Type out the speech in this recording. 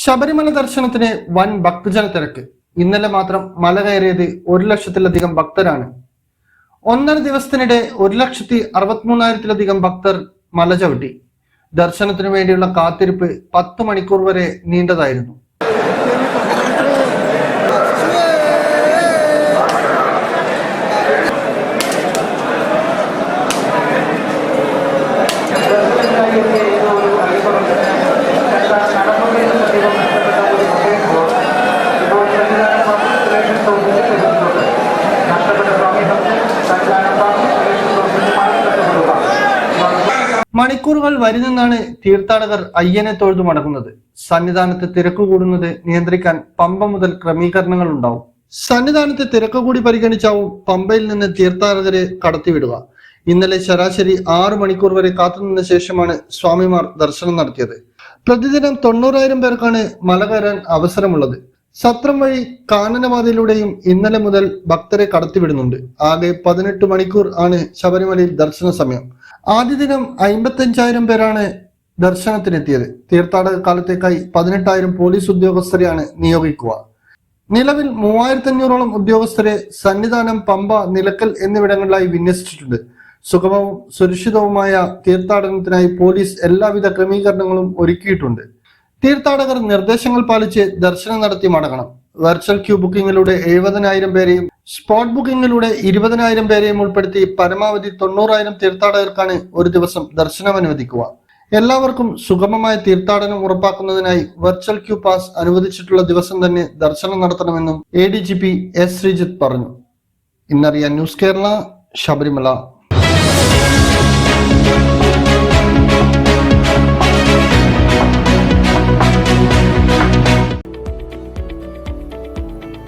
ശബരിമല ദർശനത്തിന് വൻ ഭക്തജന തിരക്ക്. ഇന്നലെ മാത്രം മല കയറിയത് ഒരു ലക്ഷത്തിലധികം ഭക്തരാണ്. ഒന്നര ദിവസത്തിനിടെ ഒരു ലക്ഷത്തി അറുപത്തിമൂന്നായിരത്തിലധികം ഭക്തർ മല ചവിട്ടി. ദർശനത്തിനു വേണ്ടിയുള്ള കാത്തിരിപ്പ് പത്ത് മണിക്കൂർ വരെ നീണ്ടതായിരുന്നു. മണിക്കൂറുകൾ വരി തീർത്ഥാടകർ അയ്യനെ തൊഴുതു മടങ്ങുന്നത്. സന്നിധാനത്ത് തിരക്ക് കൂടുന്നത് നിയന്ത്രിക്കാൻ പമ്പ മുതൽ ക്രമീകരണങ്ങൾ ഉണ്ടാവും. സന്നിധാനത്ത് തിരക്ക് കൂടി പരിഗണിച്ചാവും പമ്പയിൽ നിന്ന് തീർത്ഥാടകരെ കടത്തിവിടുക. ഇന്നലെ ശരാശരി ആറ് മണിക്കൂർ വരെ കാത്തുനിന്ന ശേഷമാണ് സ്വാമിമാർ ദർശനം നടത്തിയത്. പ്രതിദിനം തൊണ്ണൂറായിരം പേർക്കാണ് മല കയറാൻ അവസരമുള്ളത്. സത്രം വഴി കാനനപാതയിലൂടെയും ഇന്നലെ മുതൽ ഭക്തരെ കടത്തിവിടുന്നുണ്ട്. ആകെ പതിനെട്ട് മണിക്കൂർ ആണ് ശബരിമലയിൽ ദർശന സമയം. ആദ്യ ദിനം അമ്പത്തഞ്ചായിരം പേരാണ് ദർശനത്തിനെത്തിയത്. തീർത്ഥാടക കാലത്തേക്കായി പതിനെട്ടായിരം പോലീസ് ഉദ്യോഗസ്ഥരെയാണ് നിയോഗിക്കുക. നിലവിൽ മൂവായിരത്തി അഞ്ഞൂറോളം ഉദ്യോഗസ്ഥരെ സന്നിധാനം പമ്പ നിലക്കൽ എന്നിവിടങ്ങളിലായി വിന്യസിച്ചിട്ടുണ്ട്. സുഗമവും സുരക്ഷിതവുമായ തീർത്ഥാടനത്തിനായി പോലീസ് എല്ലാവിധ ക്രമീകരണങ്ങളും ഒരുക്കിയിട്ടുണ്ട്. തീർത്ഥാടകർ നിർദ്ദേശങ്ങൾ പാലിച്ച് ദർശനം നടത്തി മടങ്ങണം. വെർച്വൽ ക്യൂ ബുക്കിംഗിലൂടെ എഴുപതിനായിരം പേരെയും സ്പോട്ട് ബുക്കിംഗിലൂടെ ഇരുപതിനായിരം പേരെയും ഉൾപ്പെടുത്തി പരമാവധി തൊണ്ണൂറായിരം തീർത്ഥാടകർക്കാണ് ഒരു ദിവസം ദർശനം അനുവദിക്കുക എല്ലാവർക്കും സുഗമമായ തീർത്ഥാടനം ഉറപ്പാക്കുന്നതിനായി വെർച്വൽ ക്യൂ പാസ് അനുവദിച്ചിട്ടുള്ള ദിവസം തന്നെ ദർശനം നടത്തണമെന്നും A D G P S Sreejith പറഞ്ഞു. ഇന്നറിയാൻ ന്യൂസ് കേരള ശബരിമല.